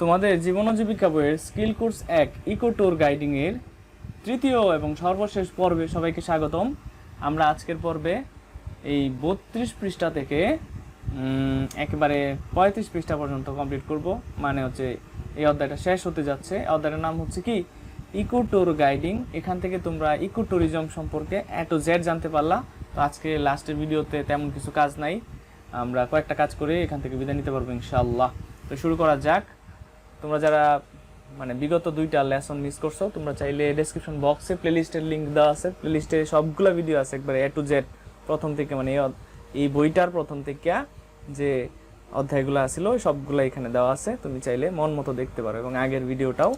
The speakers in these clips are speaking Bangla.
তোমাদের জীবন জীবিকা বইয়ের স্কিল কোর্স এক ইকো ট্যুর গাইডিং এর তৃতীয় এবং সর্বশেষ পর্বে সবাইকে স্বাগতম। আমরা আজকের পর্বে এই বত্রিশ পৃষ্ঠা থেকে একেবারে পঁয়ত্রিশ পৃষ্ঠা পর্যন্ত কমপ্লিট করব। মানে হচ্ছে এই অধ্যায়টা শেষ হতে যাচ্ছে। অধ্যায়টার নাম হচ্ছে কি? ইকো ট্যুর গাইডিং এখান থেকে তোমরা ইকো ট্যুরিজম সম্পর্কে এ টু জেড জানতে পারলা। তো আজকে লাস্টের ভিডিওতে তেমন কিছু কাজ নাই। আমরা কয়েকটা কাজ করে এখান থেকে বিদায় নিতে পারব ইনশাআল্লাহ। তো শুরু করা যাক। তোমরা যারা মানে বিগত দুইটা লেসন মিস করছ, তোমরা চাইলে ডেসক্রিপশন বক্সে প্লেলিস্টের লিংক দেওয়া আছে। প্লেলিস্টে সবগুলো ভিডিও আছে একবারে এ টু জেড প্রথম থেকে মানে এই বইটার প্রথম থেকে যে অধ্যায়গুলো ওই সবগুলো এখানে দেওয়া আছে। তুমি চাইলে মন মতো দেখতে পারো এবং আগের ভিডিওটাও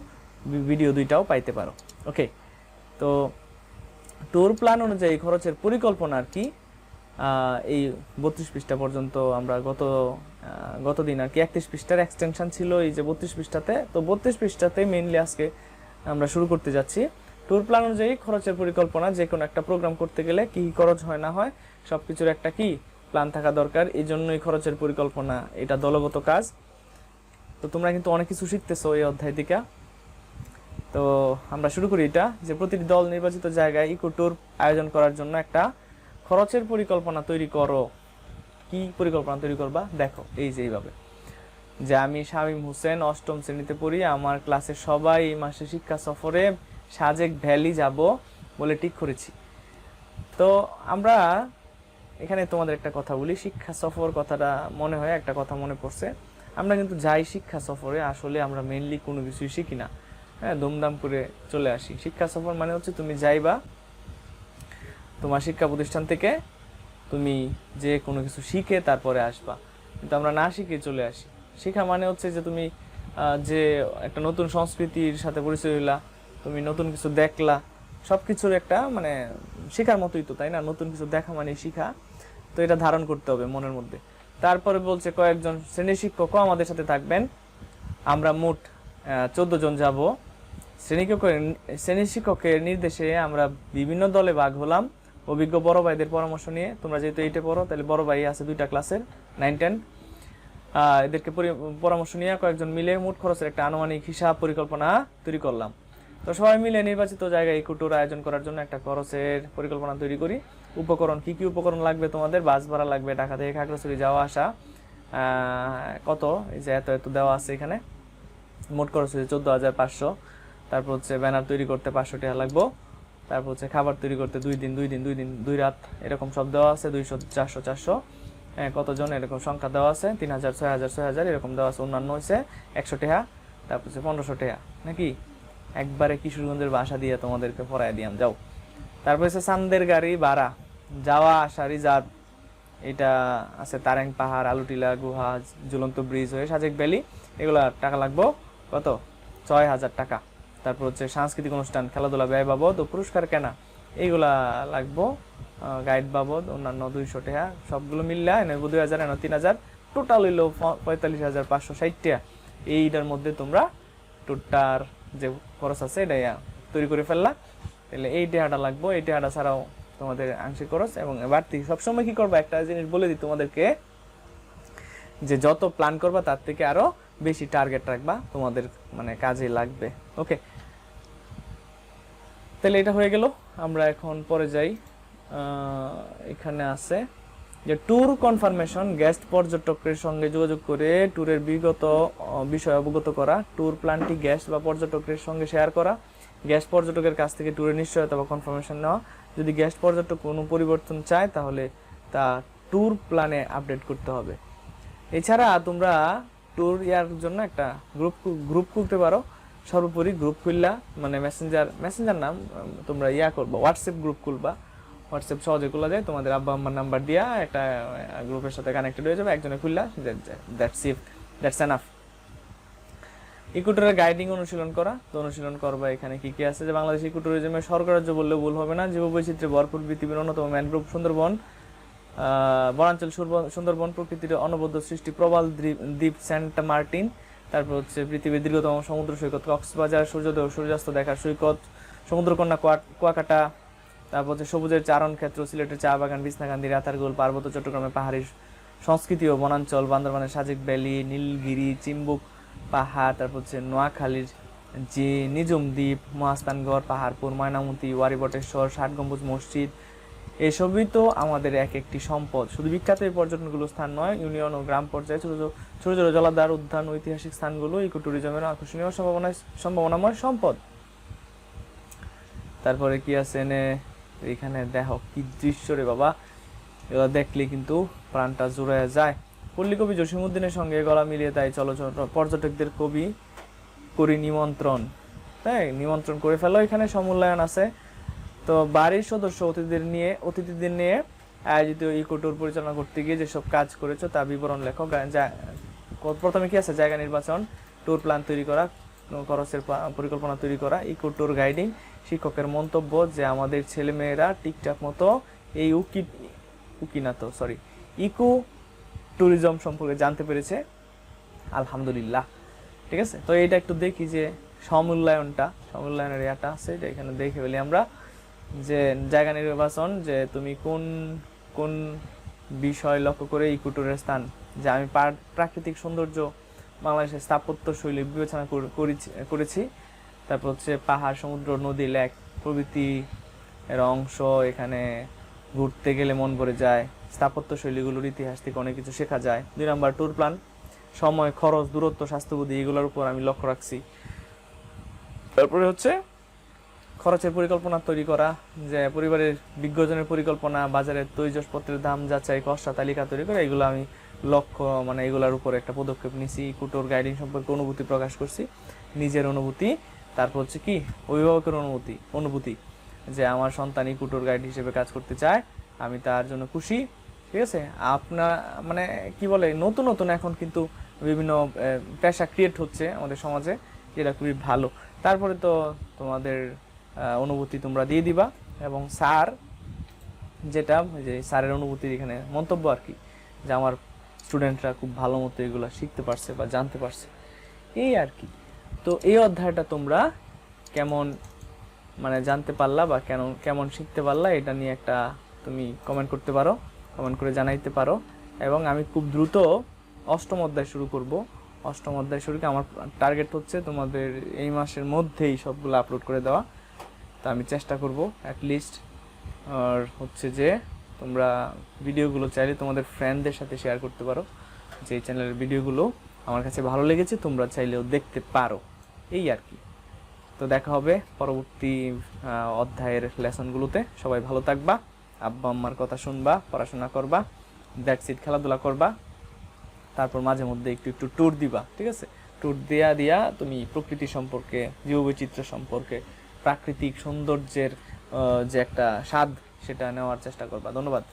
ভিডিও দুইটাও পাইতে পারো। ওকে তো ট্যুর প্ল্যান অনুযায়ী খরচের পরিকল্পনা আর কি? এই বত্রিশ পৃষ্ঠা পর্যন্ত আমরা গত আহ, গতদিন আর কি একত্রিশ পৃষ্ঠার এক্সটেনশন ছিল এই যে বত্রিশ পৃষ্ঠাতে। তো বত্রিশ পৃষ্ঠাতে মেইনলি আজকে আমরা শুরু করতে যাচ্ছি। ট্যুর প্ল্যান অনুযায়ী খরচের পরিকল্পনা যে কোনো একটা প্রোগ্রাম করতে গেলে কী খরচ হয় না হয় সব কিছুর একটা কি প্ল্যান থাকা দরকার এই জন্যই খরচের পরিকল্পনা এটা দলগত কাজ। তো তোমরা কিন্তু অনেক কিছু শিখতেছো এই অধ্যায় থেকে। তো আমরা শুরু করি এটা যে প্রতিটি দল নির্বাচিত জায়গায় ইকো ট্যুর আয়োজন করার জন্য একটা খরচের পরিকল্পনা তৈরি করো। কি পরিকল্পনা তৈরি করবা? দেখো, এই যে এইভাবে। যে আমি শামীম হোসেন অষ্টম শ্রেণীতে পড়ি, আমার ক্লাসের সবাই এই মাসে শিক্ষা সফরে সাজেক ভ্যালি যাব বলে ঠিক করেছি। তো আমরা এখানে তোমাদের একটা কথা বলি, শিক্ষা সফর কথাটা মনে হয়, একটা কথা মনে পড়ছে। আমরা কিন্তু যাই শিক্ষা সফরে, আসলে আমরা মেনলি কোনো কিছুই শিখি না। হ্যাঁ দুমদাম করে চলে আসি। শিক্ষা সফর মানে হচ্ছে তুমি যাইবা তোমার শিক্ষা প্রতিষ্ঠান থেকে তুমি যে কোনো কিছু শিখে তারপরে আসবা। কিন্তু আমরা না শিখে চলে আসি। শেখা মানে হচ্ছে যে তুমি যে একটা নতুন সংস্কৃতির সাথে পরিচয় হইলা, তুমি নতুন কিছু দেখলা সব কিছুর একটা মানে শেখার মতোই তো, তাই না? নতুন কিছু দেখা মানে শিখা। তো এটা ধারণ করতে হবে মনের মধ্যে। তারপরে বলছে কয়েকজন শ্রেণি শিক্ষকও আমাদের সাথে থাকবেন। আমরা মোট চোদ্দ জন যাব। শ্রেণি শ্রেণি শিক্ষকের নির্দেশে আমরা বিভিন্ন দলে ভাগ হলাম। অভিজ্ঞ বড় ভাইদের পরামর্শ নিয়ে, তোমরা যেহেতু এইটে পড়ো, তাহলে বড় ভাই আছে দুইটা ক্লাসের নাইন টেন এদেরকে পরামর্শ নিয়ে কয়েকজন মিলে মোট খরচের একটা আনুমানিক হিসাব পরিকল্পনা তৈরি করলাম। তো সবাই মিলে নির্বাচিত জায়গায় কুটুর আয়োজন করার জন্য একটা খরচের পরিকল্পনা তৈরি করি। উপকরণ, কি কি উপকরণ লাগবে তোমাদের? বাস ভাড়া লাগবে, ঢাকা থেকে খাগড়াছড়ি যাওয়া আসা। কত? এই যে এত এত দেওয়া আছে এখানে। মোট খরচ হচ্ছে চোদ্দ হাজার পাঁচশো। তারপর হচ্ছে ব্যানার তৈরি করতে পাঁচশো টাকা লাগবো। তারপর হচ্ছে খাবার তৈরি করতে দুই দিন দুই দিন দুই দিন, দুই রাত এরকম সব দেওয়া আছে, দুইশো, চারশো চারশো। হ্যাঁ কতজন এরকম সংখ্যা দেওয়া আছে? তিন হাজার, ছয় হাজার ছয় হাজার এরকম দেওয়া আছে, অন্যান্য হয়েছে একশো টেহা, তারপর হচ্ছে পনেরোশো টাকা নাকি? একবারে কিশোরগঞ্জের বাসা দিয়ে তোমাদেরকে পড়াই দিয়াম, যাও। তারপর হচ্ছে সান্দের গাড়ি, ভাড়া, যাওয়া আসা রিজার্ভ। এটা আছে তারেং পাহাড়, আলুটিলা, গুহা, ঝুলন্ত ব্রিজ হয়ে সাজেক ভ্যালি। এগুলা টাকা লাগবো? কত? ছয় হাজার টাকা। তারপর হচ্ছে সাংস্কৃতিক অনুষ্ঠান, খেলাধুলা, ব্যয় বাবদ ও পুরস্কার কেনা, এইগুলা লাগবো। গাইড বাবদ, অন্যান্য দুইশো টাকা সবগুলো মিললে, এনে দুই হাজার, এনে তিন হাজার। টোটাল হইল পঁয়তাল্লিশ হাজার পাঁচশো ষাট টাকা এইটার মধ্যে তোমরা টুকটার যে খরচ আছে এটা তৈরি করে ফেললা। তাহলে এই টাকাটা লাগবো, এই টাকাটা ছাড়াও তোমাদের আংশিক খরচ এবং বাড়তি সবসময় কি করবা? একটা জিনিস বলে দিই তোমাদেরকে, যে যত প্ল্যান করবা, তার থেকে আরও বেশি টার্গেট রাখবা, তোমাদের মানে কাজে লাগবে। ওকে তাহলে এটা হয়ে গেল। আমরা এখন পরে যাই। এখানে আছে যে ট্যুর কনফার্মেশন গেস্ট পর্যটকের সঙ্গে যোগাযোগ করে ট্যুরের বিগত বিষয় অবগত করা ট্যুর প্ল্যানটি গেস্ট বা পর্যটকের সঙ্গে শেয়ার করা। গেস্ট পর্যটকের কাছ থেকে ট্যুরের নিশ্চয়তা বা কনফার্মেশন নেওয়া। যদি গেস্ট পর্যটক কোনো পরিবর্তন চায়, তাহলে তা ট্যুর প্ল্যানে আপডেট করতে হবে। এছাড়া তোমরা ট্যুর ইয়ার জন্য একটা গ্রুপ গ্রুপ খুলতে পারো। সর্বোপরি গ্রুপ খুললা মানে মেসেঞ্জার মেসেঞ্জার নাম তোমরা ইয়া করবা হোয়াটসঅ্যাপ গ্রুপ খুলবা। হোয়াটসঅ্যাপ সহজে খোলা যায়, তোমাদের আব্বা আম্মার নাম্বার দিয়া একটা গ্রুপের সাথে কানেক্টেড হয়ে যাবে, একজনে খুললা দ্যাটস ইট দ্যাটস এনাফ ইকোটুরের গাইডিং অনুশীলন করা, তো অনুশীলন করবা এখানে কি কি আছে? যে বাংলাদেশ ইকোটুরিজমের স্বর্গরাজ্য বললে ভুল হবে না জীব বৈচিত্র্যে ভরপুর পৃথিবীর অন্যতম ম্যানগ্রোভ সুন্দরবন। বনাঞ্চল সুন্দরবন প্রকৃতির অনবদ্য সৃষ্টি প্রবাল দ্বীপ- সেন্ট মার্টিন, তারপর হচ্ছে পৃথিবীর দীর্ঘতম সমুদ্র সৈকত কক্সবাজার, সূর্যোদয় সূর্যাস্ত দেখার সৈকত, সমুদ্রকন্যা কুয়া- কুয়াকাটা, তারপর হচ্ছে সবুজের চারণ ক্ষেত্র, সিলেটের চা বাগান বিছনাকান্দি রাতারগোল পার্বত্য চট্টগ্রামে পাহাড়ি সংস্কৃতি ও বনাঞ্চল, বান্দরবানের সাজেক ভ্যালি, নীলগিরি, চিম্বুক পাহাড়, তারপর হচ্ছে নোয়াখালীর যে নিজম দ্বীপ, মহাস্থানগড় পাহাড়পুর, ময়নামতি, ওয়ারি বটেশ্বর, ষাট গম্বুজ মসজিদ এসবই তো আমাদের এক একটি সম্পদ। শুধু বিখ্যাত এই পর্যটনগুলো স্থান নয়, ইউনিয়ন ও গ্রাম পর্যায়ে ছোট ছোট ছোট জলাধার, উদ্যান, ঐতিহাসিক স্থানগুলো ইকো ট্যুরিজমের আকর্ষণীয় সম্ভাবনা সম্ভাবনাময় সম্পদ। তারপরে কি আছে এনে? এখানে দেখো কি দৃশ্য রে বাবা। এগুলো দেখলে কিন্তু প্রাণটা জুড়ে যায়। পল্লী কবি জসিমুদ্দিনের সঙ্গে গলা মিলিয়ে তাই চলচ্চিত্র পর্যটকদের কবি করি নিমন্ত্রণ। তাই নিমন্ত্রণ করে ফেলো। এখানে সমূল্যায়ন আছে। তো বাড়ির সদস্য অতিথিদের নিয়ে অতিথিদের নিয়ে আয়োজিত ইকো ট্যুর পরিচালনা করতে গিয়ে যেসব কাজ করেছ তা বিবরণ লেখো প্রথমে কি আছে? জায়গা নির্বাচন, ট্যুর প্ল্যান তৈরি করা খরচের পরিকল্পনা তৈরি করা, ইকো ট্যুর গাইডিং, শিক্ষকের মন্তব্য যে আমাদের ছেলেমেয়েরা ঠিকঠাক মতো এই উকি উকি না তো সরি ইকো ট্যুরিজম সম্পর্কে জানতে পেরেছে। আলহামদুলিল্লাহ। ঠিক আছে? তো এটা একটু দেখি যে সমূল্যায়নটা সমূল্যায়নের ইয়াটা আছে, এটা এখানে দেখে ফেলি আমরা। যে জায়গা নির্বাচন, যে তুমি কোন কোন বিষয় লক্ষ্য করে ইকুটুরের স্থান, যে আমি পার- প্রাকৃতিক সৌন্দর্য বাংলাদেশের স্থাপত্য শৈলী বিবেচনা কর- করেছি- করেছি। তারপর হচ্ছে পাহাড়, সমুদ্র, নদী, লেক প্রভৃতি এর অংশ এখানে ঘুরতে গেলে মন ভরে যায়। স্থাপত্য শৈলীগুলোর ইতিহাস থেকে অনেক কিছু শেখা যায়। দুই নাম্বার, ট্যুর প্ল্যান, সময়, খরচ, দূরত্ব, স্বাস্থ্যবিধি, এগুলোর উপর আমি লক্ষ্য রাখছি। তারপরে হচ্ছে খরচের পরিকল্পনা তৈরি করা, যে পরিবারের বিজ্ঞজনের পরিকল্পনা বাজারের তৈজসপত্রের দাম, যাচাই কষ্টা তালিকা তৈরি করা, এগুলো আমি লক্ষ্য মানে এগুলোর উপর একটা পদক্ষেপ নিছি, কুটোর গাইডিং সম্পর্কে অনুভূতি প্রকাশ করছি, নিজের অনুভূতি, তারপর হচ্ছে কি, অভিভাবকের অনুভূতি অনুভূতি, যে আমার সন্তান এই কুটোর গাইড হিসেবে কাজ করতে চায়, আমি তার জন্য খুশি, ঠিক আছে? আপনার মানে কি বলে, নতুন নতুন এখন কিন্তু বিভিন্ন পেশা ক্রিয়েট হচ্ছে আমাদের সমাজে, যেটা খুবই ভালো। তারপরে তো তোমাদের অনুভূতি তোমরা দিয়ে দিবা এবং স্যার যেটা যে স্যারের অনুভূতির এখানে মন্তব্য আর কি, যে আমার স্টুডেন্টরা খুব ভালো মতো এগুলো শিখতে পারছে বা জানতে পারছে। এই আর কি। তো এই অধ্যায়টা তোমরা কেমন মানে জানতে পারলা বা কেন, কেমন শিখতে পারলা, এটা নিয়ে একটা তুমি কমেন্ট করতে পারো কমেন্ট করে জানাইতে পারো। এবং আমি খুব দ্রুত অষ্টম অধ্যায় শুরু করব। অষ্টম অধ্যায় শুরু করে আমার টার্গেট হচ্ছে তোমাদের এই মাসের মধ্যেই সবগুলো আপলোড করে দেওয়া। তা আমি চেষ্টা করব লিস্ট আর হচ্ছে যে তোমরা ভিডিওগুলো চাইলে তোমাদের ফ্রেন্ডদের সাথে শেয়ার করতে পারো, যে এই চ্যানেলের ভিডিওগুলো আমার কাছে ভালো লেগেছে, তোমরা চাইলেও দেখতে পারো। এই আর কি। তো দেখা হবে পরবর্তী অধ্যায়ের লেসনগুলোতে সবাই ভালো থাকবা, আব্বা আম্মার কথা শুনবা, পড়াশোনা করবা দ্যাটস ইট খেলাধুলা করবা, তারপর মাঝে মধ্যে একটু একটু ট্যুর দিবা, ঠিক আছে? ট্যুর দেয়া দিয়া তুমি প্রকৃতি সম্পর্কে, জীববৈচিত্র্য সম্পর্কে প্রাকৃতিক সৌন্দর্যের যে একটা স্বাদ সেটা নেওয়ার চেষ্টা করবা। ধন্যবাদ।